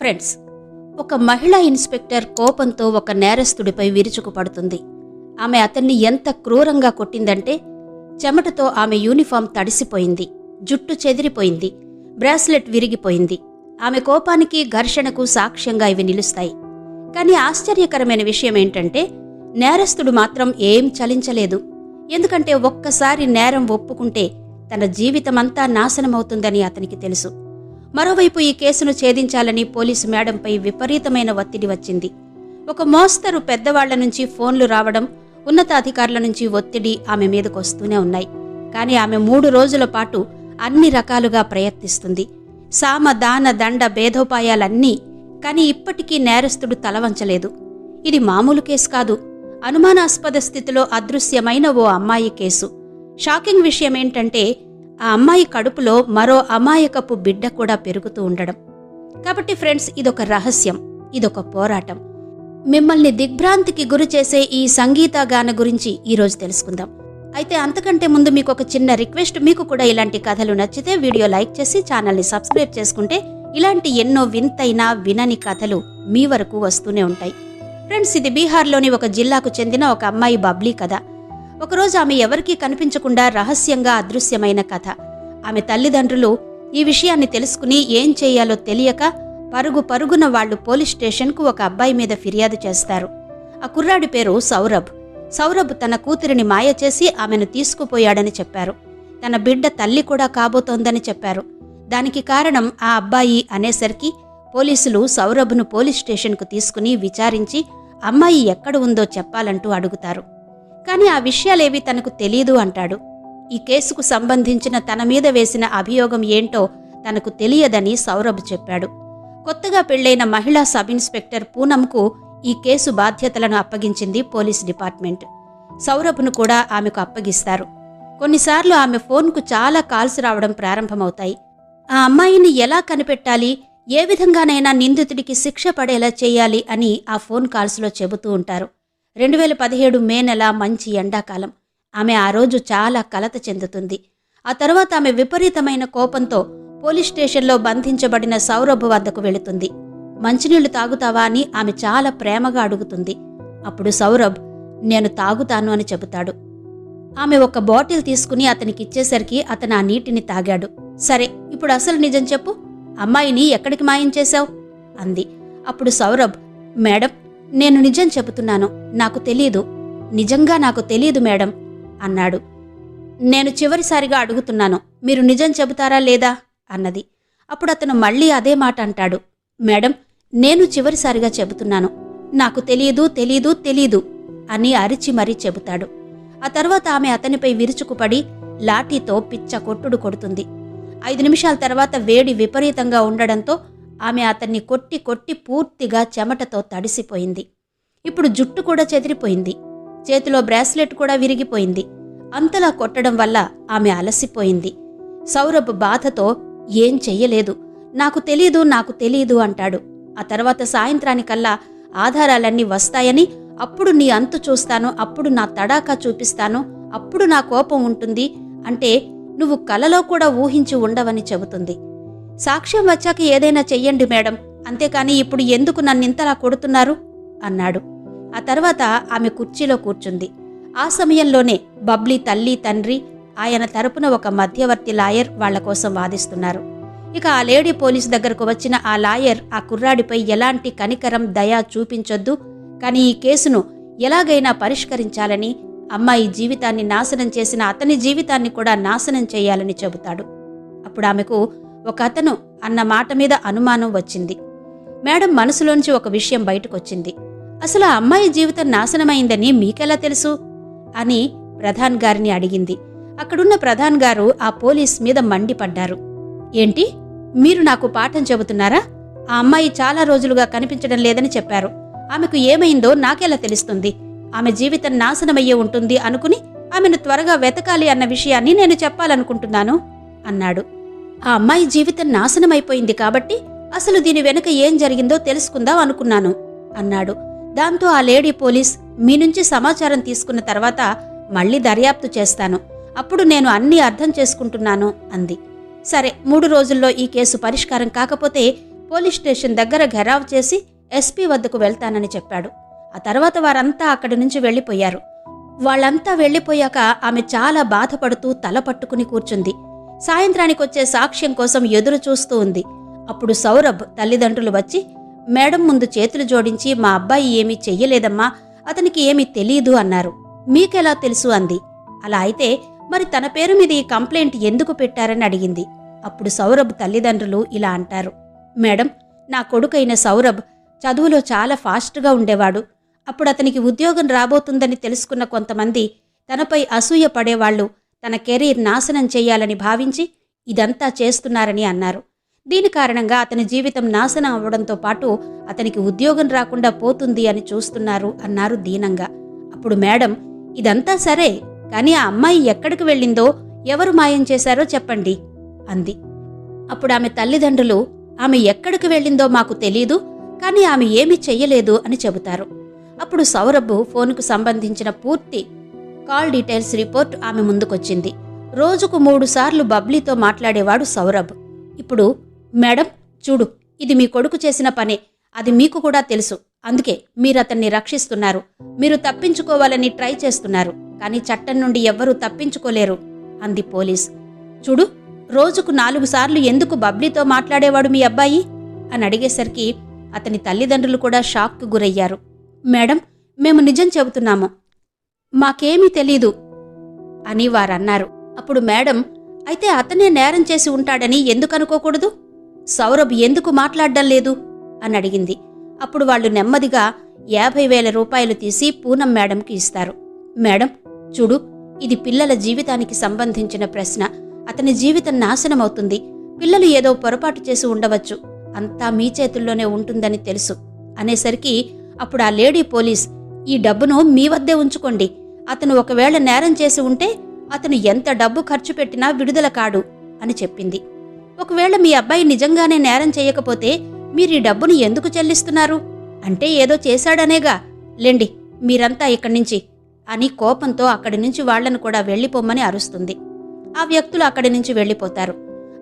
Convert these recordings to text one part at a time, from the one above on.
Friends ఒక మహిళా inspector కోపంతో ఒక నేరస్తుడిపై విరుచుకుపడుతుంది ఆమె అతన్ని ఎంత క్రూరంగా కొట్టిందంటే చెమటతో ఆమె యూనిఫామ్ తడిసిపోయింది జుట్టు చెదిరిపోయింది బ్రాస్లెట్ విరిగిపోయింది. ఆమె కోపానికి ఘర్షణకు సాక్ష్యంగా ఇవి నిలుస్తాయి. కానీ ఆశ్చర్యకరమైన విషయం ఏంటంటే నేరస్తుడు మాత్రం ఏం చలించలేదు. ఎందుకంటే ఒక్కసారి నేరం ఒప్పుకుంటే తన జీవితమంతా నాశనమవుతుందని అతనికి తెలుసు. మరోవైపు ఈ కేసును ఛేదించాలని పోలీసు మేడంపై విపరీతమైన ఒత్తిడి వచ్చింది. ఒక మోస్తరు పెద్దవాళ్ళ నుంచి ఫోన్లు రావడం ఉన్నతాధికారుల నుంచి ఒత్తిడి ఆమె మీదకు వస్తూనే ఉన్నాయి. కానీ ఆమె మూడు రోజుల పాటు అన్ని రకాలుగా ప్రయత్నిస్తుంది. సామ దాన దండ భేదోపాయాలన్నీ కానీ ఇప్పటికీ నేరస్తుడు తలవంచలేదు. ఇది మామూలు కేసు కాదు. అనుమానాస్పద స్థితిలో అదృశ్యమైన ఓ అమ్మాయి కేసు. షాకింగ్ విషయం ఏంటంటే ఆ అమ్మాయి కడుపులో మరో అమాయకపు బిడ్డ కూడా పెరుగుతూ ఉండడం. కాబట్టి ఫ్రెండ్స్ ఇదొక రహస్యం ఇదొక పోరాటం. మిమ్మల్ని దిగ్భ్రాంతికి గురి చేసే ఈ సంగీత గాన గురించి ఈరోజు తెలుసుకుందాం. అయితే అంతకంటే ముందు మీకు ఒక చిన్న రిక్వెస్ట్ మీకు కూడా ఇలాంటి కథలు నచ్చితే వీడియో లైక్ చేసి ఛానల్ని సబ్స్క్రైబ్ చేసుకుంటే ఇలాంటి ఎన్నో వింతైన వినని కథలు మీ వరకు వస్తూనే ఉంటాయి. ఫ్రెండ్స్ ఇది బీహార్లోని ఒక జిల్లాకు చెందిన ఒక అమ్మాయి బబ్లీ కథ. ఒకరోజు ఆమె ఎవరికీ కనిపించకుండా రహస్యంగా అదృశ్యమైన కథ. ఆమె తల్లిదండ్రులు ఈ విషయాన్ని తెలుసుకుని ఏం చేయాలో తెలియక పరుగు పరుగున వాళ్ళు పోలీస్ స్టేషన్కు ఒక అబ్బాయి మీద ఫిర్యాదు చేస్తారు. ఆ కుర్రాడి పేరు సౌరభ్. సౌరభ్ తన కూతురిని మాయ చేసి ఆమెను తీసుకుపోయాడని చెప్పారు. తన బిడ్డ తల్లి కూడా కాబోతోందని చెప్పారు. దానికి కారణం ఆ అబ్బాయి అనేసరికి పోలీసులు సౌరభ్ను పోలీస్ స్టేషన్కు తీసుకుని విచారించి అమ్మాయి ఎక్కడ ఉందో చెప్పాలంటూ అడుగుతారు. కానీ ఆ విషయాలేవి తనకు తెలీదు అంటాడు. ఈ కేసుకు సంబంధించిన తన మీద వేసిన అభియోగం ఏంటో తనకు తెలియదని సౌరభ్ చెప్పాడు. కొత్తగా పెళ్ళైన మహిళా సబ్ ఇన్స్పెక్టర్ పూనంకు ఈ కేసు బాధ్యతలను అప్పగించింది పోలీస్ డిపార్ట్మెంట్. సౌరభ్ను కూడా ఆమెకు అప్పగిస్తారు. కొన్నిసార్లు ఆమె ఫోన్కు చాలా కాల్స్ రావడం ప్రారంభమవుతాయి. ఆ అమ్మాయిని ఎలా కనిపెట్టాలి? ఏ విధంగానైనా నిందితుడికి శిక్ష పడేలా చేయాలి అని ఆ ఫోన్ కాల్స్లో చెబుతూ ఉంటారు. రెండు వేల పదిహేడు మే నెల మంచి ఎండాకాలం. ఆమె ఆ రోజు చాలా కలత చెందుతుంది. ఆ తర్వాత ఆమె విపరీతమైన కోపంతో పోలీస్ స్టేషన్లో బంధించబడిన సౌరభ్ వద్దకు వెళుతుంది. మంచినీళ్ళు తాగుతావా అని ఆమె చాలా ప్రేమగా అడుగుతుంది. అప్పుడు సౌరభ్ నేను తాగుతాను అని చెబుతాడు. ఆమె ఒక బాటిల్ తీసుకుని అతనికి ఇచ్చేసరికి అతను ఆ నీటిని తాగాడు. సరే ఇప్పుడు అసలు నిజం చెప్పు. అమ్మాయిని ఎక్కడికి మాయం చేశావు? అంది. అప్పుడు సౌరభ్ మేడం నేను నిజం చెబుతున్నాను నాకు తెలీదు. నిజంగా నాకు తెలీదు మేడం అన్నాడు. నేను చివరిసారిగా అడుగుతున్నాను మీరు నిజం చెబుతారా లేదా? అన్నది. అప్పుడు అతను మళ్ళీ అదే మాట అంటాడు. మేడం నేను చివరిసారిగా చెబుతున్నాను నాకు తెలియదు తెలీదు తెలీదు అని అరిచి మరీ చెబుతాడు. ఆ తర్వాత ఆమె అతనిపై విరుచుకుపడి లాఠీతో పిచ్చ కొట్టుడు కొడుతుంది. ఐదు నిమిషాల తర్వాత వేడి విపరీతంగా ఉండడంతో ఆమె అతన్ని కొట్టి కొట్టి పూర్తిగా చెమటతో తడిసిపోయింది. ఇప్పుడు జుట్టు కూడా చెదిరిపోయింది. చేతిలో బ్రాస్లెట్ కూడా విరిగిపోయింది. అంతలా కొట్టడం వల్ల ఆమె అలసిపోయింది. సౌరభ్ బాధతో ఏం చెయ్యలేదు. నాకు తెలీదు నాకు తెలీదు అంటాడు. ఆ తర్వాత సాయంత్రానికల్లా ఆధారాలన్నీ వస్తాయని అప్పుడు నీ అంతు చూస్తాను అప్పుడు నా తడాకా చూపిస్తాను అప్పుడు నా కోపం ఉంటుంది అంటే నువ్వు కలలో కూడా ఊహించి ఉండవని చెబుతుంది. సాక్ష్యం వచ్చాక ఏదైనా చెయ్యండి మేడం. అంతేకాని ఇప్పుడు ఎందుకు నన్నింతలా కొడుతున్నారు? అన్నాడు. ఆ తర్వాత ఆమె కుర్చీలో కూర్చుంది. ఆ సమయంలోనే బబ్లీ తల్లి తండ్రి ఆయన తరపున ఒక మధ్యవర్తి లాయర్ వాళ్ళ కోసం వాదిస్తున్నారు. ఇక ఆ లేడీ పోలీస్ దగ్గరకు వచ్చిన ఆ లాయర్ ఆ కుర్రాడిపై ఎలాంటి కనికరం దయ చూపించొద్దు. కానీ ఈ కేసును ఎలాగైనా పరిష్కరించాలని అమ్మాయి జీవితాన్ని నాశనం చేసిన అతని జీవితాన్ని కూడా నాశనం చేయాలని చెబుతాడు. అప్పుడు ఆమెకు ఒక అతను అన్న మాట మీద అనుమానం వచ్చింది. మేడం మనసులోంచి ఒక విషయం బయటకొచ్చింది. అసలు ఆ అమ్మాయి జీవితం నాశనమైందని మీకెలా తెలుసు? అని ప్రధాన్ గారిని అడిగింది. అక్కడున్న ప్రధాన్ గారు ఆ పోలీస్ మీద మండిపడ్డారు. ఏంటి? మీరు నాకు పాఠం చెబుతున్నారా? ఆ అమ్మాయి చాలా రోజులుగా కనిపించడం లేదని చెప్పారు. ఆమెకు ఏమైందో నాకెలా తెలుస్తుంది? ఆమె జీవితం నాశనమయ్యే ఉంటుంది అనుకుని ఆమెను త్వరగా వెతకాలి అన్న విషయాన్ని నేను చెప్పాలనుకుంటున్నాను అన్నాడు. ఆ అమ్మాయి జీవితం నాశనమైపోయింది కాబట్టి అసలు దీని వెనుక ఏం జరిగిందో తెలుసుకుందాం అనుకున్నాను అన్నాడు. దాంతో ఆ లేడీ పోలీస్ మీ నుంచి సమాచారం తీసుకున్న తర్వాత మళ్ళీ దర్యాప్తు చేస్తాను. అప్పుడు నేను అన్నీ అర్థం చేసుకుంటున్నాను అంది. సరే మూడు రోజుల్లో ఈ కేసు పరిష్కారం కాకపోతే పోలీస్ స్టేషన్ దగ్గర ఘెరావ్ చేసి ఎస్పీ వద్దకు వెళ్తానని చెప్పాడు. ఆ తర్వాత వారంతా అక్కడి నుంచి వెళ్ళిపోయారు. వాళ్ళంతా వెళ్ళిపోయాక ఆమె చాలా బాధపడుతూ తల పట్టుకుని కూర్చుంది. సాయంత్రానికి వచ్చే సాక్ష్యం కోసం ఎదురు చూస్తూ ఉంది. అప్పుడు సౌరభ్ తల్లిదండ్రులు వచ్చి మేడం ముందు చేతులు జోడించి మా అబ్బాయి ఏమీ చెయ్యలేదమ్మా అతనికి ఏమీ తెలియదు అన్నారు. మీకెలా తెలుసు? అంది. అలా అయితే మరి తన పేరు మీద ఈ కంప్లైంట్ ఎందుకు పెట్టారని అడిగింది. అప్పుడు సౌరభ్ తల్లిదండ్రులు ఇలా అంటారు. మేడం నా కొడుకైన సౌరభ్ చదువులో చాలా ఫాస్ట్గా ఉండేవాడు. అప్పుడు అతనికి ఉద్యోగం రాబోతుందని తెలుసుకున్న కొంతమంది తనపై అసూయ పడేవాళ్ళు తన కెరీర్ నాశనం చేయాలని భావించి ఇదంతా చేస్తున్నారని అన్నారు. దీని కారణంగా అతని జీవితం నాశనం అవ్వడంతో పాటు అతనికి ఉద్యోగం రాకుండా పోతుంది అని చూస్తున్నారు అన్నారు దీనంగా. అప్పుడు మేడం ఇదంతా సరే కానీ ఆ అమ్మాయి ఎక్కడికి వెళ్ళిందో ఎవరు మాయం చేశారో చెప్పండి అంది. అప్పుడు ఆమె తల్లిదండ్రులు ఆమె ఎక్కడికి వెళ్ళిందో మాకు తెలీదు కానీ ఆమె ఏమీ చెయ్యలేదు అని చెబుతారు. అప్పుడు సౌరభ్ ఫోన్కు సంబంధించిన పూర్తి కాల్ డీటెయిల్స్ రిపోర్ట్ ఆమె ముందుకొచ్చింది. రోజుకు మూడు సార్లు బబ్లీతో మాట్లాడేవాడు సౌరభ్. ఇప్పుడు మేడం చూడు ఇది మీ కొడుకు చేసిన పనే. అది మీకు కూడా తెలుసు. అందుకే మీరు అతన్ని రక్షిస్తున్నారు. మీరు తప్పించుకోవాలని ట్రై చేస్తున్నారు. కానీ చట్టం నుండి ఎవ్వరూ తప్పించుకోలేరు అంది పోలీస్. చూడు రోజుకు నాలుగు సార్లు ఎందుకు బబ్లీతో మాట్లాడేవాడు మీ అబ్బాయి? అని అడిగేసరికి అతని తల్లిదండ్రులు కూడా షాక్కు గురయ్యారు. మేడం మేము నిజం చెబుతున్నాము. మాకేమీ తెలీదు అని వారన్నారు. అప్పుడు మేడం అయితే అతనే నేరం చేసి ఉంటాడని ఎందుకు అనుకోకూడదు? సౌరభ్ ఎందుకు మాట్లాడడం లేదు? అని అడిగింది. అప్పుడు వాళ్ళు నెమ్మదిగా యాభై వేల రూపాయలు తీసి పూనం మేడంకి ఇస్తారు. మేడం చూడు ఇది పిల్లల జీవితానికి సంబంధించిన ప్రశ్న. అతని జీవితం నాశనమవుతుంది. పిల్లలు ఏదో పొరపాటు చేసి ఉండవచ్చు. అంతా మీ చేతుల్లోనే ఉంటుందని తెలుసు అనేసరికి అప్పుడు ఆ లేడీ పోలీస్ ఈ డబ్బును మీ వద్దే ఉంచుకోండి. అతను ఒకవేళ నేరం చేసి ఉంటే అతను ఎంత డబ్బు ఖర్చు పెట్టినా విడుదల కాడు అని చెప్పింది. ఒకవేళ మీ అబ్బాయి నిజంగానే నేరం చేయకపోతే మీరు ఈ డబ్బును ఎందుకు చెల్లిస్తున్నారు? అంటే ఏదో చేశాడనేగా. లేండి మీరంతా ఇక్కడి నుంచి అని కోపంతో అక్కడి నుంచి వాళ్ళను కూడా వెళ్ళిపోమ్మని అరుస్తుంది. ఆ వ్యక్తులు అక్కడి నుంచి వెళ్ళిపోతారు.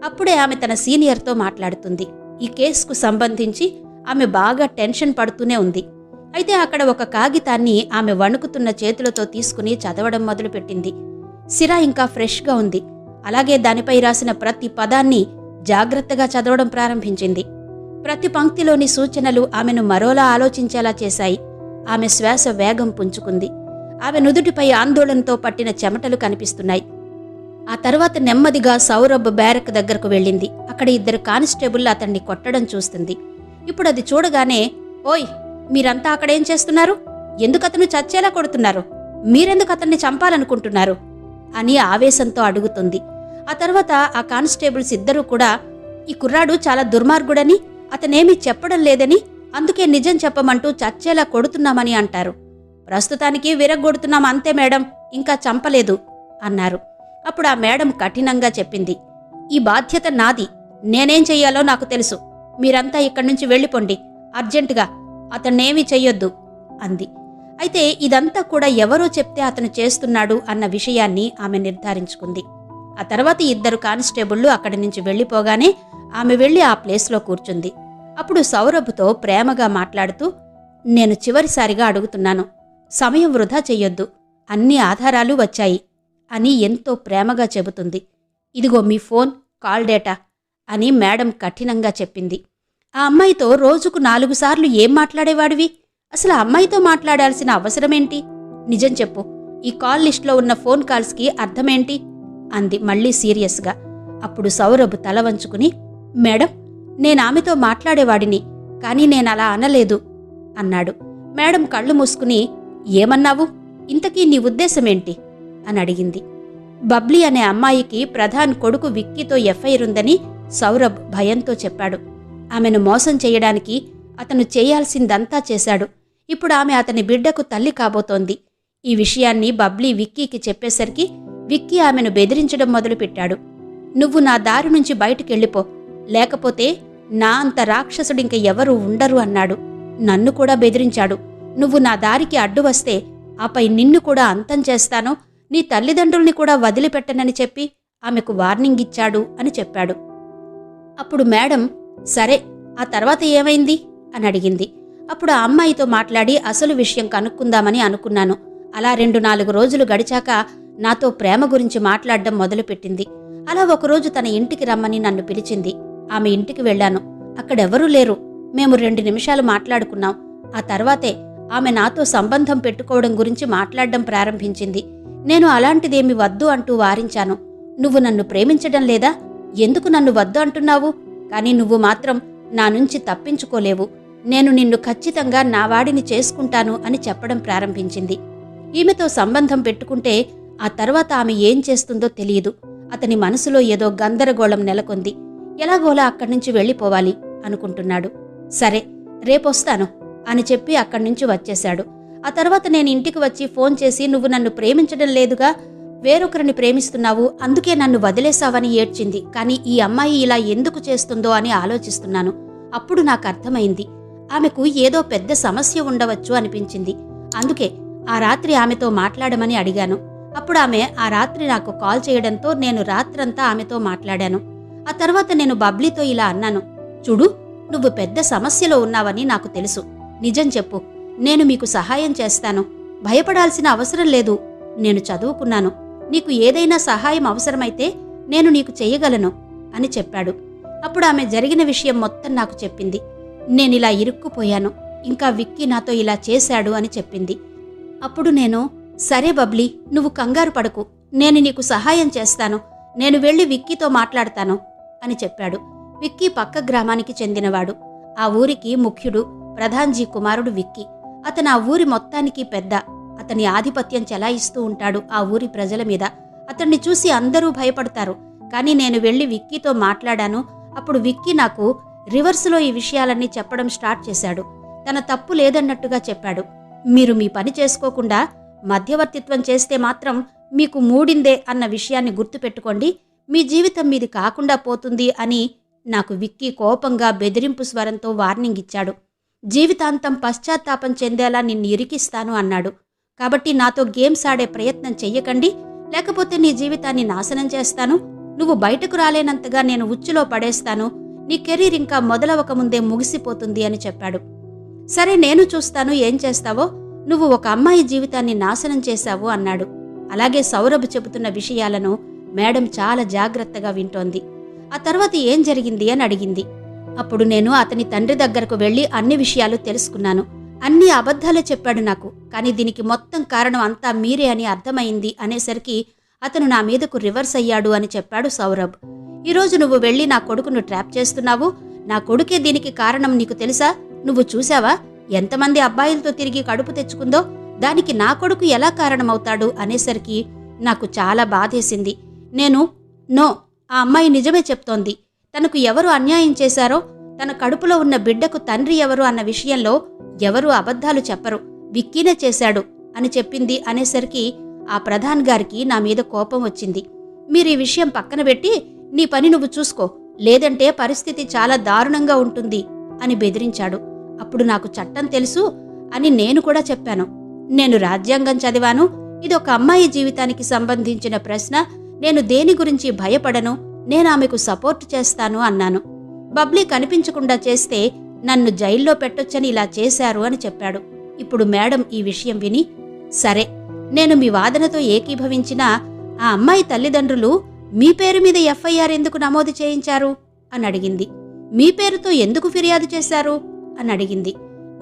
అప్పుడే ఆమె తన సీనియర్తో మాట్లాడుతుంది. ఈ కేసుకు సంబంధించి ఆమె బాగా టెన్షన్ పడుతూనే ఉంది. అయితే అక్కడ ఒక కాగితాన్ని ఆమె వణుకుతున్న చేతులతో తీసుకుని చదవడం మొదలుపెట్టింది. సిర ఇంకా ఫ్రెష్గా ఉంది. అలాగే దానిపై రాసిన ప్రతి పదాన్ని జాగ్రత్తగా చదవడం ప్రారంభించింది. ప్రతి పంక్తిలోని సూచనలు ఆమెను మరోలా ఆలోచించేలా చేశాయి. ఆమె శ్వాస వేగం పుంజుకుంది. ఆమె నుదుటిపై ఆందోళనతో పట్టిన చెమటలు కనిపిస్తున్నాయి. ఆ తర్వాత నెమ్మదిగా సౌరభ్ బ్యారక్ దగ్గరకు వెళ్ళింది. అక్కడ ఇద్దరు కానిస్టేబుల్ అతన్ని కొట్టడం చూస్తుంది. ఇప్పుడు అది చూడగానే ఓయ్ మీరంతా అక్కడేం చేస్తున్నారు? ఎందుకు అతను చచ్చేలా కొడుతున్నారు? మీరెందుకు అతన్ని చంపాలనుకుంటున్నారు? అని ఆవేశంతో అడుగుతుంది. ఆ తర్వాత ఆ కానిస్టేబుల్స్ ఇద్దరూ కూడా ఈ కుర్రాడు చాలా దుర్మార్గుడని అతనేమీ చెప్పడం లేదని అందుకే నిజం చెప్పమంటూ చచ్చేలా కొడుతున్నామని అంటారు. ప్రస్తుతానికి విరగొడుతున్నాం అంతే మేడం ఇంకా చంపలేదు అన్నారు. అప్పుడు ఆ మేడం కఠినంగా చెప్పింది ఈ బాధ్యత నాది నేనేం చెయ్యాలో నాకు తెలుసు. మీరంతా ఇక్కడి నుంచి వెళ్ళిపోండి అర్జెంటుగా. అతన్నేమి చెయ్యొద్దు అంది. అయితే ఇదంతా కూడా ఎవరో చెప్తే అతను చేస్తున్నాడు అన్న విషయాన్ని ఆమె నిర్ధారించుకుంది. ఆ తర్వాత ఇద్దరు కానిస్టేబుళ్ళు అక్కడి నుంచి వెళ్ళిపోగానే ఆమె వెళ్ళి ఆ ప్లేస్లో కూర్చుంది. అప్పుడు సౌరభ్తో ప్రేమగా మాట్లాడుతూ నేను చివరిసారిగా అడుగుతున్నాను సమయం వృధా చెయ్యొద్దు అన్ని ఆధారాలు వచ్చాయి అని ఎంతో ప్రేమగా చెబుతుంది. ఇదిగో మీ ఫోన్ కాల్ డేటా అని మేడం కఠినంగా చెప్పింది. ఆ అమ్మాయితో రోజుకు నాలుగు సార్లు ఏం మాట్లాడేవాడివి? అసలు ఆ అమ్మాయితో మాట్లాడాల్సిన అవసరమేంటి? నిజం చెప్పు. ఈ కాల్ లిస్ట్లో ఉన్న ఫోన్ కాల్స్కి అర్థమేంటి? అంది మళ్ళీ సీరియస్గా. అప్పుడు సౌరభ్ తల వంచుకుని మేడం నేను ఆమెతో మాట్లాడేవాడిని కానీ నేను అలా అనలేదు అన్నాడు. మేడం కళ్ళు మూసుకుని ఏమన్నావు? ఇంతకీ నీ ఉద్దేశమేంటి? అని అడిగింది. బబ్లీ అనే అమ్మాయికి ప్రధాన్ కొడుకు విక్కీతో ఎఫ్ఐఆర్ ఉందని సౌరభ్ భయంతో చెప్పాడు. ఆమెను మోసం చేయడానికి అతను చేయాల్సిందంతా చేశాడు. ఇప్పుడు ఆమె అతని బిడ్డకు తల్లి కాబోతోంది. ఈ విషయాన్ని బబ్లీ విక్కీకి చెప్పేసరికి విక్కీ ఆమెను బెదిరించడం మొదలుపెట్టాడు. నువ్వు నా దారి నుంచి బయటికెళ్ళిపో. లేకపోతే నా అంత రాక్షసుడింక ఎవరూ ఉండరు అన్నాడు. నన్ను కూడా బెదిరించాడు. నువ్వు నా దారికి అడ్డు వస్తే ఆపై నిన్ను కూడా అంతం చేస్తాను. నీ తల్లిదండ్రుల్ని కూడా వదిలిపెట్టనని చెప్పి ఆమెకు వార్నింగ్ ఇచ్చాడు అని చెప్పాడు. అప్పుడు మేడం సరే ఆ తర్వాత ఏమైంది? అని అడిగింది. అప్పుడు ఆ అమ్మాయితో మాట్లాడి అసలు విషయం కనుక్కుందామని అనుకున్నాను. అలా రెండు నాలుగు రోజులు గడిచాక నాతో ప్రేమ గురించి మాట్లాడడం మొదలుపెట్టింది. అలా ఒకరోజు తన ఇంటికి రమ్మని నన్ను పిలిచింది. ఆమె ఇంటికి వెళ్ళాను. అక్కడెవరూ లేరు. మేము రెండు నిమిషాలు మాట్లాడుకున్నాం. ఆ తర్వాతే ఆమె నాతో సంబంధం పెట్టుకోవడం గురించి మాట్లాడడం ప్రారంభించింది. నేను అలాంటిదేమి వద్దు అంటూ వారించాను. నువ్వు నన్ను ప్రేమించడం లేదా? ఎందుకు నన్ను వద్దు అంటున్నావు? కానీ నువ్వు మాత్రం నా నుంచి తప్పించుకోలేవు. నేను నిన్ను ఖచ్చితంగా నా వాడిని చేసుకుంటాను అని చెప్పడం ప్రారంభించింది. ఈమెతో సంబంధం పెట్టుకుంటే ఆ తర్వాత ఆమె ఏం చేస్తుందో తెలియదు. అతని మనసులో ఏదో గందరగోళం నెలకొంది. ఎలాగోలా అక్కడి నుంచి వెళ్ళిపోవాలి అనుకుంటున్నాడు. సరే రేపొస్తాను అని చెప్పి అక్కడి నుంచి వచ్చేశాడు. ఆ తర్వాత నేను ఇంటికి వచ్చి ఫోన్ చేసి నువ్వు నన్ను ప్రేమించడం లేదుగా వేరొకరిని ప్రేమిస్తున్నావు అందుకే నన్ను వదిలేశావని ఏడ్చింది. కానీ ఈ అమ్మాయి ఇలా ఎందుకు చేస్తుందో అని ఆలోచిస్తున్నాను. అప్పుడు నాకు అర్థమైంది. ఆమెకు ఏదో పెద్ద సమస్య ఉండవచ్చు అనిపించింది. అందుకే ఆ రాత్రి ఆమెతో మాట్లాడమని అడిగాను. అప్పుడు ఆమె ఆ రాత్రి నాకు కాల్ చేయడంతో నేను రాత్రంతా ఆమెతో మాట్లాడాను. ఆ తర్వాత నేను బబ్లీతో ఇలా అన్నాను. చూడు నువ్వు పెద్ద సమస్యలో ఉన్నావని నాకు తెలుసు. నిజం చెప్పు. నేను మీకు సహాయం చేస్తాను. భయపడాల్సిన అవసరం లేదు. నేను చదువుకున్నాను. నీకు ఏదైనా సహాయం అవసరమైతే నేను నీకు చేయగలను అని చెప్పాడు. అప్పుడు ఆమె జరిగిన విషయం మొత్తం నాకు చెప్పింది. నేనిలా ఇరుక్కుపోయాను. ఇంకా విక్కీ నాతో ఇలా చేశాడు అని చెప్పింది. అప్పుడు నేను సరే బబ్లీ నువ్వు కంగారు పడకు. నేను నీకు సహాయం చేస్తాను. నేను వెళ్ళి విక్కీతో మాట్లాడతాను అని చెప్పాడు. విక్కీ పక్క గ్రామానికి చెందినవాడు. ఆ ఊరికి ముఖ్యుడు ప్రధాన్జీ కుమారుడు విక్కీ. అతను ఆ ఊరి మొత్తానికి పెద్ద అతని ఆధిపత్యం చెలాయిస్తూ ఉంటాడు ఆ ఊరి ప్రజల మీద. అతన్ని చూసి అందరూ భయపడతారు. కానీ నేను వెళ్ళి విక్కీతో మాట్లాడాను. అప్పుడు విక్కీ నాకు రివర్స్లో ఈ విషయాలన్నీ చెప్పడం స్టార్ట్ చేశాడు. తన తప్పు లేదన్నట్టుగా చెప్పాడు. మీరు మీ పని చేసుకోకుండా మధ్యవర్తిత్వం చేస్తే మాత్రం మీకు మూడిందే అన్న విషయాన్ని గుర్తుపెట్టుకోండి. మీ జీవితం మీది కాకుండా పోతుంది అని నాకు విక్కీ కోపంగా బెదిరింపు స్వరంతో వార్నింగ్ ఇచ్చాడు. జీవితాంతం పశ్చాత్తాపం చెందేలా నిన్ను ఇరికిస్తాను అన్నాడు. కాబట్టి నాతో గేమ్స్ ఆడే ప్రయత్నం చెయ్యకండి. లేకపోతే నీ జీవితాన్ని నాశనం చేస్తాను. నువ్వు బయటకు రాలేనంతగా నేను ఉచ్చులో పడేస్తాను. నీ కెరీర్ ఇంకా మొదలవక ముందే ముగిసిపోతుంది అని చెప్పాడు. సరే నేను చూస్తాను ఏం చేస్తావో. నువ్వు ఒక అమ్మాయి జీవితాన్ని నాశనం చేశావు అన్నాడు. అలాగే సౌరభ్ చెబుతున్న విషయాలను మేడం చాలా జాగ్రత్తగా వింటోంది. ఆ తర్వాత ఏం జరిగింది అని అడిగింది. అప్పుడు నేను అతని తండ్రి దగ్గరకు వెళ్ళి అన్ని విషయాలు తెలుసుకున్నాను. అన్ని అబద్ధాలే చెప్పాడు నాకు. కానీ దీనికి మొత్తం కారణం అంతా మీరే అని అర్థమైంది అనేసరికి అతను నా మీదకు రివర్స్ అయ్యాడు అని చెప్పాడు సౌరభ్. ఈరోజు నువ్వు వెళ్ళి నా కొడుకును ట్రాప్ చేస్తున్నావు. నా కొడుకే దీనికి కారణం నీకు తెలుసా? నువ్వు చూసావా ఎంతమంది అబ్బాయిలతో తిరిగి కడుపు తెచ్చుకుందో? దానికి నా కొడుకు ఎలా కారణమవుతాడు అనేసరికి నాకు చాలా బాధేసింది. నేను నో ఆ అమ్మాయి నిజమే చెప్తోంది. తనకు ఎవరు అన్యాయం చేశారో తన కడుపులో ఉన్న బిడ్డకు తండ్రి ఎవరు అన్న విషయంలో ఎవరు అబద్ధాలు చెప్పరు. విక్కీనే చేశాడు అని చెప్పింది అనేసరికి ఆ ప్రధాన్ గారికి నా మీద కోపం వచ్చింది. మీరు ఈ విషయం పక్కన పెట్టి నీ పని నువ్వు చూసుకో లేదంటే పరిస్థితి చాలా దారుణంగా ఉంటుంది అని బెదిరించాడు. అప్పుడు నాకు చట్టం తెలుసు అని నేను కూడా చెప్పాను. నేను రాజ్యాంగం చదివాను. ఇది ఒక అమ్మాయి జీవితానికి సంబంధించిన ప్రశ్న. నేను దేని గురించి భయపడను? నేను ఆమెకు సపోర్ట్ చేస్తాను అన్నాను. బబ్లీ కనిపించకుండా చేస్తే నన్ను జైల్లో పెట్టొచ్చని ఇలా చేశారు అని చెప్పాడు. ఇప్పుడు మేడం ఈ విషయం విని సరే నేను మీ వాదనతో ఏకీభవించినా ఆ అమ్మాయి తల్లిదండ్రులు మీ పేరు మీద ఎఫ్ఐఆర్ ఎందుకు నమోదు చేయించారు? అని అడిగింది. మీ పేరుతో ఎందుకు ఫిర్యాదు చేశారు? అని అడిగింది.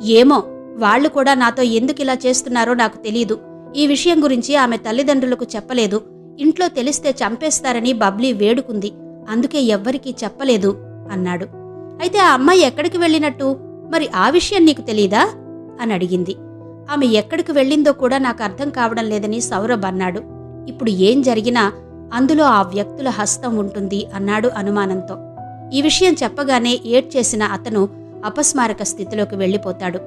ఏమో వాళ్ళు కూడా నాతో ఎందుకు ఇలా చేస్తున్నారో నాకు తెలీదు. ఈ విషయం గురించి ఆమె తల్లిదండ్రులకు చెప్పలేదు. ఇంట్లో తెలిస్తే చంపేస్తారని బబ్లీ వేడుకుంది. అందుకే ఎవ్వరికీ చెప్పలేదు. అన్నాడు. అయితే ఆ అమ్మాయి ఎక్కడికి వెళ్ళినట్టు? మరి ఆ విషయం నీకు తెలీదా? అని అడిగింది. ఆమె ఎక్కడికి వెళ్ళిందో కూడా నాకు అర్థం కావడం లేదని సౌరభ్ అన్నాడు. ఇప్పుడు ఏం జరిగినా అందులో ఆ వ్యక్తుల హస్తం ఉంటుంది అన్నాడు అనుమానంతో. ఈ విషయం చెప్పగానే ఏడ్చేసిన అతను అపస్మారక స్థితిలోకి వెళ్ళిపోతాడు.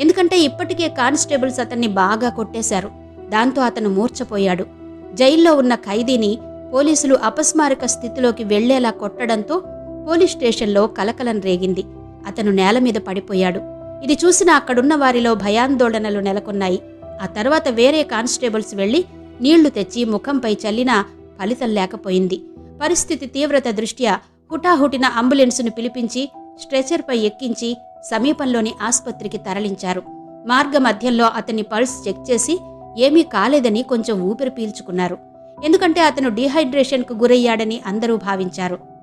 ఎందుకంటే ఇప్పటికే కానిస్టేబుల్స్ అతన్ని బాగా కొట్టేశారు. దాంతో అతను మూర్చపోయాడు జైల్లో ఉన్న ఖైదీని పోలీసులు అపస్మారక స్థితిలోకి వెళ్ళేలా కొట్టడంతో పోలీస్ స్టేషన్లో కలకలం రేగింది. అతను నేల మీద పడిపోయాడు. ఇది చూసిన అక్కడున్న వారిలో భయాందోళనలు నెలకొన్నాయి. ఆ తర్వాత వేరే కానిస్టేబుల్స్ వెళ్ళి నీళ్ళు తెచ్చి ముఖంపై చల్లినా ఫలితం లేకపోయింది. పరిస్థితి తీవ్రత దృష్ట్యా హుటాహుటిన అంబులెన్సును పిలిపించి స్ట్రెచర్పై ఎక్కించి సమీపంలోని ఆసుపత్రికి తరలించారు. మార్గ మధ్యంలో అతని పల్స్ చెక్ చేసి ఏమీ కాలేదని కొంచెం ఊపిరి పీల్చుకున్నారు. ఎందుకంటే అతను డీహైడ్రేషన్కు గురయ్యాడని అందరూ భావించారు.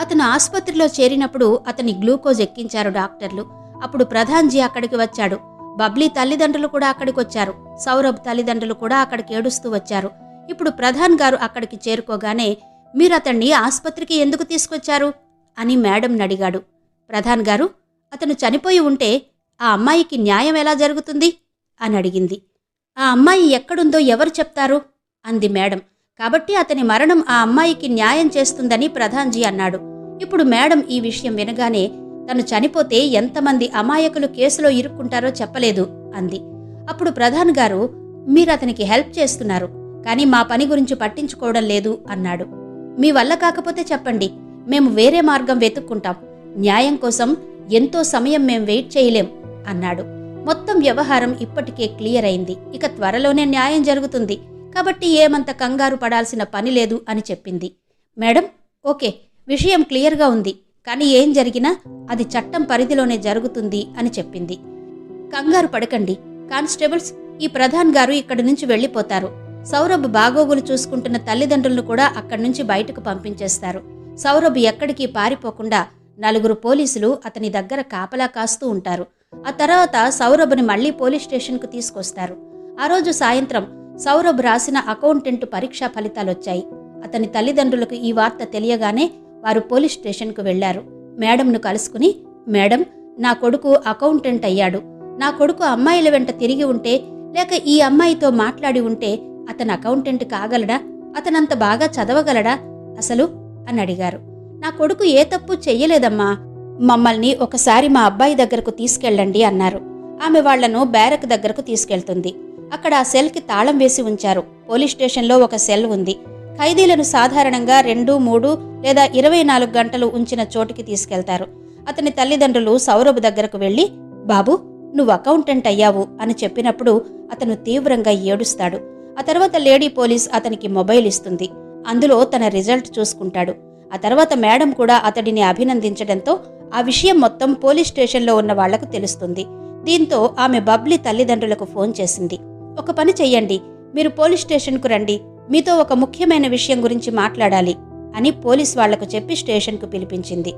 అతను ఆసుపత్రిలో చేరినప్పుడు అతని గ్లూకోజ్ ఎక్కించారు డాక్టర్లు. అప్పుడు ప్రధాన్జీ అక్కడికి వచ్చాడు. బబ్లీ తల్లిదండ్రులు కూడా అక్కడికి వచ్చారు సౌరభ్ తల్లిదండ్రులు కూడా అక్కడికి ఏడుస్తూ వచ్చారు. ఇప్పుడు ప్రధాన్ గారు అక్కడికి చేరుకోగానే మీరు అతన్ని ఆసుపత్రికి ఎందుకు తీసుకొచ్చారు? అని మేడంని అడిగాడు ప్రధాన్ గారు అతను చనిపోయి ఉంటే ఆ అమ్మాయికి న్యాయం ఎలా జరుగుతుంది? అని అడిగింది. ఆ అమ్మాయి ఎక్కడుందో ఎవరు చెప్తారు? అంది మేడం. కాబట్టి అతని మరణం ఆ అమ్మాయికి న్యాయం చేస్తుందని ప్రధాన్జీ అన్నాడు. ఇప్పుడు మేడం ఈ విషయం వినగానే తను చనిపోతే ఎంతమంది అమాయకులు కేసులో ఇరుక్కుంటారో చెప్పలేదు అంది. అప్పుడు ప్రధాన్ గారు మీరు అతనికి హెల్ప్ చేస్తున్నారు కానీ మా పని గురించి పట్టించుకోవడం లేదు అన్నాడు. మీ వల్ల కాకపోతే చెప్పండి మేము వేరే మార్గం వెతుక్కుంటాం. న్యాయం కోసం ఎంతో సమయం మేం వెయిట్ చేయలేం అన్నాడు. మొత్తం వ్యవహారం ఇప్పటికే క్లియర్ అయింది. ఇక త్వరలోనే న్యాయం జరుగుతుంది. కాబట్టి ఏమంత కంగారు పడాల్సిన పని లేదు అని చెప్పింది. మేడం ఓకే విషయం క్లియర్గా ఉంది కానీ ఏం జరిగినా అది చట్టం పరిధిలోనే జరుగుతుంది అని చెప్పింది. కంగారు పడకండి కానిస్టేబుల్స్ ఈ ప్రధాన్ గారు ఇక్కడి నుంచి వెళ్ళిపోతారు. సౌరభ్ బాగోగులు చూసుకుంటున్న తల్లిదండ్రులను కూడా అక్కడి నుంచి బయటకు పంపించేస్తారు. సౌరభ్ ఎక్కడికి పారిపోకుండా నలుగురు పోలీసులు అతని దగ్గర కాపలా కాస్తూ ఉంటారు. ఆ తర్వాత సౌరభ్ని మళ్ళీ పోలీస్ స్టేషన్కు తీసుకొస్తారు. ఆ రోజు సాయంత్రం సౌరభ్ రాసిన అకౌంటెంట్ పరీక్షా ఫలితాలొచ్చాయి. అతని తల్లిదండ్రులకు ఈ వార్త తెలియగానే వారు పోలీస్ స్టేషన్కు వెళ్ళారు. మేడంను కలుసుకుని మేడం నా కొడుకు అకౌంటెంట్ అయ్యాడు. నా కొడుకు అమ్మాయిల వెంట తిరిగి ఉంటే లేక ఈ అమ్మాయితో మాట్లాడి ఉంటే అతను అకౌంటెంట్ కాగలడా? అతనంత బాగా చదవగలడా? అసలు? అని అడిగారు. నా కొడుకు ఏ తప్పు చెయ్యలేదమ్మా. మమ్మల్ని ఒకసారి మా అబ్బాయి దగ్గరకు తీసుకెళ్ళండి అన్నారు. ఆమె వాళ్ళను బ్యారక్ దగ్గరకు తీసుకెళ్తుంది. అక్కడ ఆ సెల్కి తాళం వేసి ఉంచారు. పోలీస్ స్టేషన్లో ఒక సెల్ ఉంది. ఖైదీలను సాధారణంగా రెండు మూడు లేదా ఇరవై నాలుగు గంటలు ఉంచిన చోటుకి తీసుకెళ్తారు. అతని తల్లిదండ్రులు సౌరభ్ దగ్గరకు వెళ్ళి బాబు నువ్వు అకౌంటెంట్ అయ్యావు అని చెప్పినప్పుడు అతను తీవ్రంగా ఏడుస్తాడు. ఆ తర్వాత లేడీ పోలీస్ అతనికి మొబైల్ ఇస్తుంది. అందులో తన రిజల్ట్ చూసుకుంటాడు. ఆ తర్వాత మేడం కూడా అతడిని అభినందించడంతో ఆ విషయం మొత్తం పోలీస్ స్టేషన్లో ఉన్న వాళ్ళకు తెలుస్తుంది. దీంతో ఆమె బబ్లీ తల్లిదండ్రులకు ఫోన్ చేసింది. ఒక పని చెయ్యండి. మీరు పోలీస్ స్టేషన్కు రండి. మీతో ఒక ముఖ్యమైన విషయం గురించి మాట్లాడాలి అని పోలీస్ వాళ్ళకు చెప్పి స్టేషన్కు పిలిపించింది.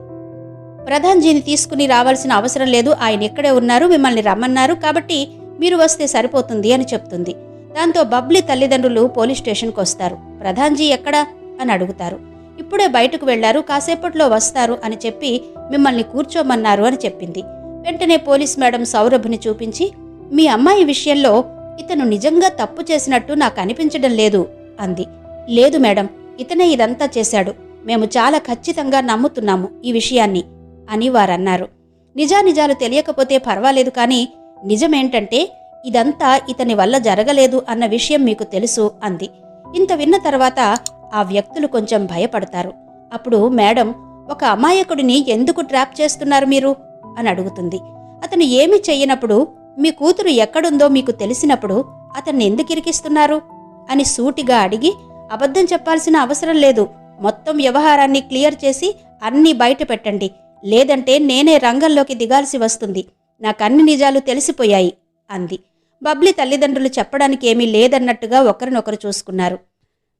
ప్రధాన్జీని తీసుకుని రావాల్సిన అవసరం లేదు. ఆయన ఎక్కడే ఉన్నారు మిమ్మల్ని రమ్మన్నారు కాబట్టి మీరు వస్తే సరిపోతుంది అని చెప్తుంది. దాంతో బబ్లీ తల్లిదండ్రులు పోలీస్ స్టేషన్కు వస్తారు. ప్రధాన్జీ ఎక్కడా? అని అడుగుతారు. ఇప్పుడే బయటకు వెళ్ళారు. కాసేపట్లో వస్తారు అని చెప్పి మిమ్మల్ని కూర్చోమన్నారు అని చెప్పింది. వెంటనే పోలీస్ మేడం సౌరభ్ని చూపించి మీ అమ్మాయి విషయంలో ఇతను నిజంగా తప్పు చేసినట్టు నాకు అనిపించడం లేదు అంది. లేదు మేడం ఇతనే ఇదంతా చేశాడు. మేము చాలా ఖచ్చితంగా నమ్ముతున్నాము ఈ విషయాన్ని అని వారన్నారు. నిజానిజాలు తెలియకపోతే పర్వాలేదు కానీ నిజమేంటంటే ఇదంతా ఇతని వల్ల జరగలేదు అన్న విషయం మీకు తెలుసు అంది. ఇంత విన్న తర్వాత ఆ వ్యక్తులు కొంచెం భయపడతారు. అప్పుడు మేడం ఒక అమాయకుడిని ఎందుకు ట్రాప్ చేస్తున్నారు మీరు? అని అడుగుతుంది. అతను ఏమి చెయ్యనప్పుడు మీ కూతురు ఎక్కడుందో మీకు తెలిసినప్పుడు అతన్ని ఎందుకు ఇరికిస్తున్నారు? అని సూటిగా అడిగి అబద్ధం చెప్పాల్సిన అవసరం లేదు. మొత్తం వ్యవహారాన్ని క్లియర్ చేసి అన్నీ బయట పెట్టండి. లేదంటే నేనే రంగంలోకి దిగాల్సి వస్తుంది. నాకన్ని నిజాలు తెలిసిపోయాయి అంది. బబ్లీ తల్లిదండ్రులు చెప్పడానికి ఏమీ లేదన్నట్టుగా ఒకరినొకరు చూసుకున్నారు.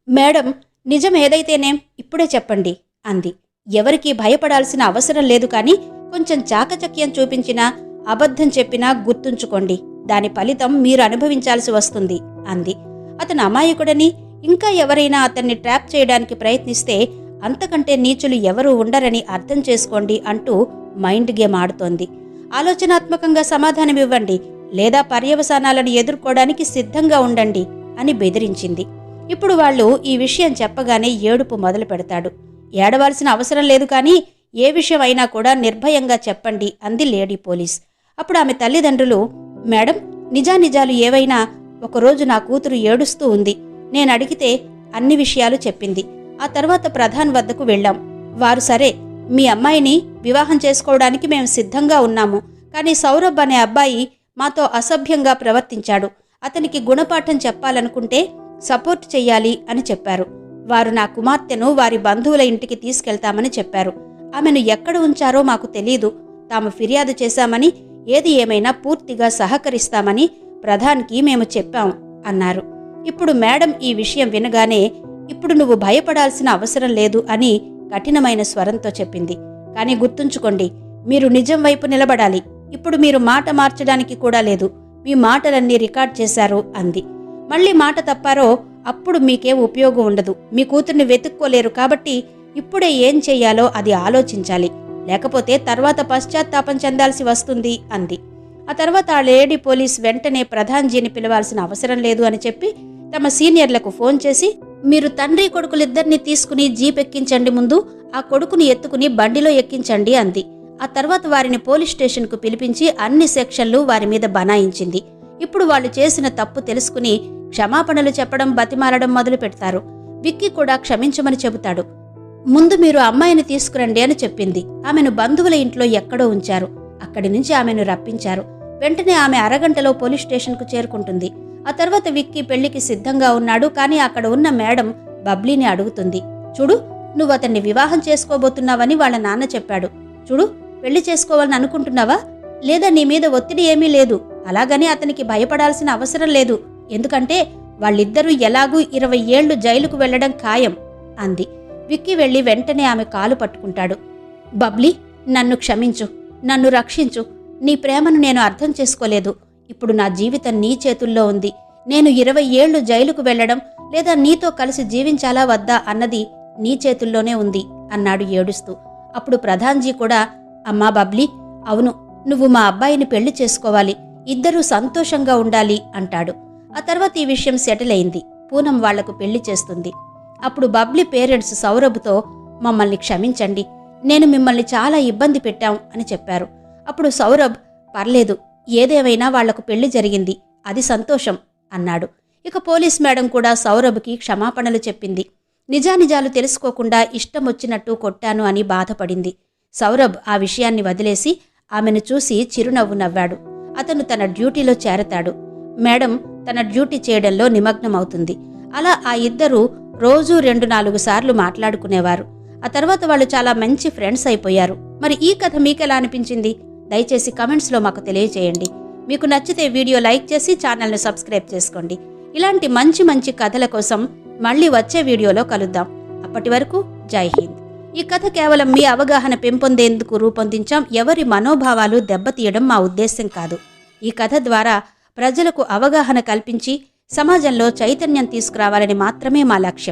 మేడం నిజం ఏదైతేనేం ఇప్పుడే చెప్పండి అంది. ఎవరికీ భయపడాల్సిన అవసరం లేదు కానీ కొంచెం చాకచక్యం చూపించినా అబద్ధం చెప్పినా గుర్తుంచుకోండి. దాని ఫలితం మీరు అనుభవించాల్సి వస్తుంది అంది. అతను అమాయకుడని ఇంకా ఎవరైనా అతన్ని ట్రాప్ చేయడానికి ప్రయత్నిస్తే అంతకంటే నీచులు ఎవరూ ఉండరని అర్థం చేసుకోండి అంటూ మైండ్ గేమ్ ఆడుతోంది. ఆలోచనాత్మకంగా సమాధానమివ్వండి లేదా పర్యవసానాలను ఎదుర్కోవడానికి సిద్ధంగా ఉండండి అని బెదిరించింది. ఇప్పుడు వాళ్ళు ఈ విషయం చెప్పగానే ఏడుపు మొదలు పెడతాడు. ఏడవాల్సిన అవసరం లేదు కానీ ఏ విషయం అయినా కూడా నిర్భయంగా చెప్పండి అంది లేడీ పోలీస్. అప్పుడు ఆమె తల్లిదండ్రులు మేడం నిజానిజాలు ఏవైనా ఒకరోజు నా కూతురు ఏడుస్తూ ఉంది. నేను అడిగితే అన్ని విషయాలు చెప్పింది. ఆ తర్వాత ప్రధాన్ వద్దకు వెళ్ళాం. వారు సరే మీ అమ్మాయిని వివాహం చేసుకోవడానికి మేము సిద్ధంగా ఉన్నాము. కానీ సౌరభ్ అనే అబ్బాయి మాతో అసభ్యంగా ప్రవర్తించాడు. అతనికి గుణపాఠం చెప్పాలనుకుంటే సపోర్ట్ చెయ్యాలి అని చెప్పారు. వారు నా కుమార్తెను వారి బంధువుల ఇంటికి తీసుకెళ్తామని చెప్పారు. ఆమెను ఎక్కడ ఉంచారో మాకు తెలీదు. తాము ఫిర్యాదు చేశామని ఏది ఏమైనా పూర్తిగా సహకరిస్తామని ప్రధాన్కి మేము చెప్పాం అన్నారు. ఇప్పుడు మేడం ఈ విషయం వినగానే ఇప్పుడు నువ్వు భయపడాల్సిన అవసరం లేదు అని కఠినమైన స్వరంతో చెప్పింది. కానీ గుర్తుంచుకోండి మీరు నిజం వైపు నిలబడాలి. ఇప్పుడు మీరు మాట మార్చడానికి కూడా లేదు. మీ మాటలన్నీ రికార్డ్ చేశారు అంది. మళ్ళీ మాట తప్పారో అప్పుడు మీకే ఉపయోగం ఉండదు. మీ కూతుర్ని వెతుక్కోలేరు కాబట్టి ఇప్పుడే ఏం చెయ్యాలో అది ఆలోచించాలి. లేకపోతే తర్వాత పశ్చాత్తాపం చెందాల్సి వస్తుంది అంది. ఆ తర్వాత ఆ లేడీ పోలీస్ వెంటనే ప్రధాన్జీని పిలవాల్సిన అవసరం లేదు అని చెప్పి తమ సీనియర్లకు ఫోన్ చేసి మీరు తండ్రి కొడుకులిద్దరిని తీసుకుని జీప్ ఎక్కించండి ముందు ఆ కొడుకుని ఎత్తుకుని బండిలో ఎక్కించండి అంది. ఆ తర్వాత వారిని పోలీస్ స్టేషన్కు పిలిపించి అన్ని సెక్షన్లు వారి మీద బనాయించింది. ఇప్పుడు వాళ్ళు చేసిన తప్పు తెలుసుకుని క్షమాపణలు చెప్పడం బతిమాలడం మొదలు పెడతారు విక్కీ కూడా క్షమించమని చెబుతాడు. ముందు మీరు అమ్మాయిని తీసుకురండి అని చెప్పింది. ఆమెను బంధువుల ఇంట్లో ఎక్కడో ఉంచారు. అక్కడి నుంచి ఆమెను రప్పించారు. వెంటనే ఆమె అరగంటలో పోలీస్ స్టేషన్కు చేరుకుంటుంది. ఆ తర్వాత విక్కీ పెళ్ళికి సిద్ధంగా ఉన్నాడు కానీ అక్కడ ఉన్న మేడం బబ్లీని అడుగుతుంది. చూడు నువ్వు అతన్ని వివాహం చేసుకోబోతున్నావని వాళ్ళ నాన్న చెప్పాడు. చూడు పెళ్ళి చేసుకోవాలని అనుకుంటున్నావా? లేదా నీ మీద ఒత్తిడి ఏమీ లేదు. అలాగని అతనికి భయపడాల్సిన అవసరం లేదు. ఎందుకంటే వాళ్ళిద్దరూ ఎలాగూ ఇరవై ఏళ్ళు జైలుకు వెళ్ళడం ఖాయం అంది. విక్కీ వెళ్ళి వెంటనే ఆమె కాలు పట్టుకుంటాడు. బబ్లీ నన్ను క్షమించు నన్ను రక్షించు. నీ ప్రేమను నేను అర్థం చేసుకోలేదు. ఇప్పుడు నా జీవితం నీ చేతుల్లో ఉంది. నేను ఇరవై ఏళ్ళు జైలుకు వెళ్ళడం లేదా నీతో కలిసి జీవించాలా వద్దా అన్నది నీ చేతుల్లోనే ఉంది అన్నాడు ఏడుస్తూ. అప్పుడు ప్రధాన్జీ కూడా అమ్మా బబ్లీ అవును నువ్వు మా అబ్బాయిని పెళ్ళి చేసుకోవాలి. ఇద్దరూ సంతోషంగా ఉండాలి అంటాడు. ఆ తర్వాత ఈ విషయం సెటిల్ అయింది. పూనం వాళ్ళకు పెళ్ళి చేస్తుంది. అప్పుడు బబ్లీ పేరెంట్స్ సౌరభ్తో మమ్మల్ని క్షమించండి నేను మిమ్మల్ని చాలా ఇబ్బంది పెట్టాం అని చెప్పారు. అప్పుడు సౌరభ్ పర్లేదు ఏదేమైనా వాళ్ళకు పెళ్ళి జరిగింది అది సంతోషం అన్నాడు. ఇక పోలీస్ మేడం కూడా సౌరభ్కి క్షమాపణలు చెప్పింది. నిజానిజాలు తెలుసుకోకుండా ఇష్టం వచ్చినట్టు కొట్టాను అని బాధపడింది. సౌరభ్ ఆ విషయాన్ని వదిలేసి ఆమెను చూసి చిరునవ్వు నవ్వాడు. అతను తన డ్యూటీలో చేరతాడు. మేడం తన డ్యూటీ చేయడంలో నిమగ్నమవుతుంది. అలా ఆ ఇద్దరూ రోజూ రెండు నాలుగు సార్లు మాట్లాడుకునేవారు. ఆ తర్వాత వాళ్ళు చాలా మంచి ఫ్రెండ్స్ అయిపోయారు. మరి ఈ కథ మీకెలా అనిపించింది? దయచేసి కమెంట్స్లో మాకు తెలియజేయండి. మీకు నచ్చితే వీడియో లైక్ చేసి ఛానల్ను సబ్స్క్రైబ్ చేసుకోండి. ఇలాంటి మంచి మంచి కథల కోసం మళ్ళీ వచ్చే వీడియోలో కలుద్దాం. అప్పటి వరకు జై హింద్. ఈ కథ కేవలం మీ అవగాహన పెంపొందేందుకు రూపొందించాం. ఎవరి మనోభావాలు దెబ్బతీయడం మా ఉద్దేశం కాదు. ఈ కథ ద్వారా ప్రజలకు అవగాహన కల్పించి సమాజంలో చైతన్యం తీసుకురావాలని మాత్రమే మా లక్ష్యం.